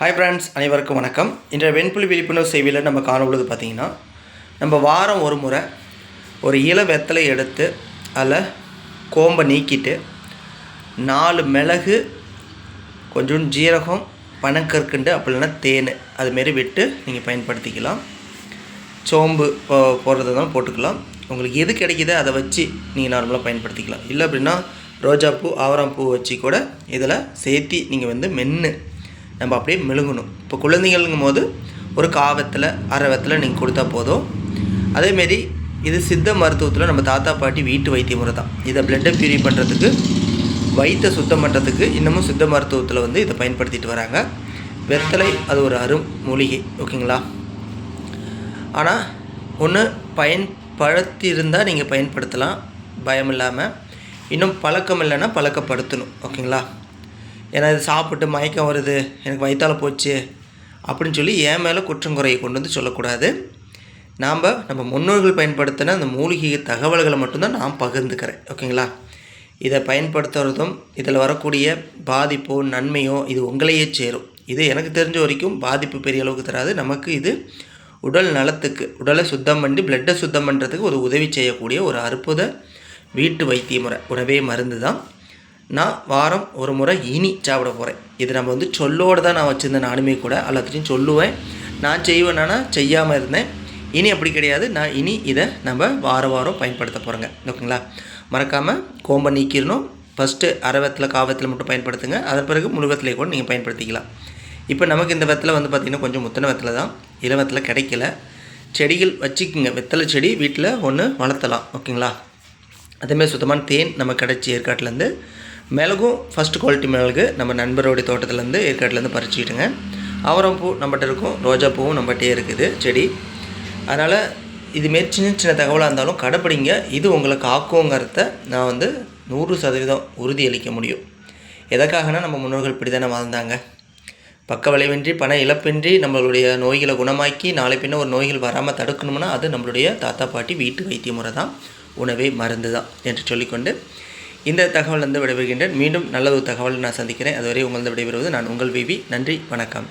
Hi friends அனைவருக்கும் வணக்கம். இன்றைய வெண்புலி விழிப்புணர்வு செய்தியில் நம்ம காணொழுது பார்த்திங்கன்னா நம்ம வாரம் ஒரு முறை ஒரு இள வெத்தலை எடுத்து அதில் கோம்பை நீக்கிட்டு நாலு மிளகு கொஞ்சம் ஜீரகம் பனக்கற்கண்டு அப்படி இல்லைன்னா தேன் அதுமாரி விட்டு நீங்கள் பயன்படுத்திக்கலாம். சோம்பு போ- போடுறது தான் போட்டுக்கலாம். உங்களுக்கு எது கிடைக்குதோ அதை வச்சு நீங்கள் நார்மலாக பயன்படுத்திக்கலாம். இல்லை அப்படின்னா ரோஜாப்பூ ஆவராம்பூ வச்சு கூட இதில் சேர்த்தி நீங்கள் வந்து மென்று நம்ம அப்படியே மெழுங்கணும் இப்போ குழந்தைங்களுங்கும் போது ஒரு காவத்தில் அரவத்தில் நீங்கள் கொடுத்தா போதும். அதேமாரி இது சித்த மருத்துவத்தில் நம்ம தாத்தா பாட்டி வீட்டு வைத்திய முறை தான். இதை பிளட்டை பியூரி பண்ணுறதுக்கு வயிற்றை சுத்தம் பண்ணுறதுக்கு இன்னமும் சித்த மருத்துவத்தில் வந்து இதை பயன்படுத்திட்டு வராங்க. வெத்தலை அது ஒரு அரும் மூலிகை ஓகேங்களா? ஆனால் ஒன்று பயன்படுத்தி இருந்தால் நீங்கள் பயன்படுத்தலாம். பயம் இல்லாமல் இன்னும் பழக்கம் இல்லைன்னா பழக்கப்படுத்தணும் ஓகேங்களா? ஏன்னா இது சாப்பிட்டு மயக்கம் வருது எனக்கு வயிற்றால் போச்சு அப்படின்னு சொல்லி என் மேலே குற்றங்குறையை கொண்டு வந்து சொல்லக்கூடாது. நாம் நம்ம முன்னோர்கள் பயன்படுத்தின அந்த மூலிகை தகவல்களை மட்டும்தான் நான் பகிர்ந்துக்கிறேன். ஓகேங்களா? இதை பயன்படுத்துறதும் இதில் வரக்கூடிய பாதிப்போ நன்மையோ இது உங்களையே சேரும். இது எனக்கு தெரிஞ்ச வரைக்கும் பாதிப்பு பெரிய அளவுக்கு தராது. நமக்கு இது உடல் நலத்துக்கு உடலை சுத்தம் பண்ணி பிளட்டை சுத்தம் பண்ணுறதுக்கு ஒரு உதவி செய்யக்கூடிய ஒரு அற்புத வீட்டு வைத்திய முறை உணவே மருந்து தான். நான் வாரம் ஒரு முறை இனி சாப்பிட போகிறேன் இது நம்ம வந்து சொல்லோடு தான் நான் வச்சுருந்தேன் நானுமே கூட எல்லாத்தையும் சொல்லுவேன். நான் செய்வேனா செய்யாமல் இருந்தேன். இனி அப்படி கிடையாது. நான் இனி இதை நம்ம வாரம் வாரம் பயன்படுத்த போகிறேங்க ஓகேங்களா? மறக்காமல் கோம்பை நீக்கிடணும். ஃபஸ்ட்டு அரை காவத்தில் மட்டும் பயன்படுத்துங்க. அதன் பிறகு முழு கூட நீங்கள் பயன்படுத்திக்கலாம். இப்போ நமக்கு இந்த வெத்தலை வந்து பார்த்திங்கன்னா கொஞ்சம் முத்தின வெத்தலை தான். இளவத்தில் கிடைக்கல. செடிகள் வச்சுக்கோங்க. வெத்தலை செடி வீட்டில் ஒன்று வளர்த்தலாம். ஓகேங்களா? அதேமாதிரி சுத்தமான தேன் நம்ம கிடச்சி ஏற்காட்டிலேருந்து மிளகும் ஃபஸ்ட்டு குவாலிட்டி மிளகு நம்ம நண்பருடைய தோட்டத்துலேருந்து ஏற்காட்டிலேருந்து பறிச்சுக்கிட்டுங்க. அவரம் பூ நம்மகிட்ட இருக்கும் ரோஜா பூவும் நம்மகிட்டே இருக்குது செடி. அதனால் இதுமாரி சின்ன சின்ன தகவலாக இருந்தாலும் கடைப்பிடிங்க. இது உங்களை காக்குங்கிறத நான் வந்து நூறு சதவீதம் உறுதியளிக்க முடியும். எதற்காகனா நம்ம முன்னோர்கள் இப்படி தானே வாழ்ந்தாங்க. பக்க விளைவின்றி பண இழப்பின்றி நம்மளுடைய நோய்களை குணமாக்கி நாளை பின்ன ஒரு நோய்கள் வராமல் தடுக்கணும்னா அது நம்மளுடைய தாத்தா பாட்டி வீட்டு வைத்திய முறை தான். உணவே மருந்து தான் என்று சொல்லிக்கொண்டு இந்த தகவல் வந்து விடைபெறுகின்றேன். மீண்டும் நல்ல ஒரு தகவல் நான் சந்திக்கிறேன். அதுவரை உங்களது விடைபெறுவது நான் உங்கள் விவி. நன்றி. வணக்கம்.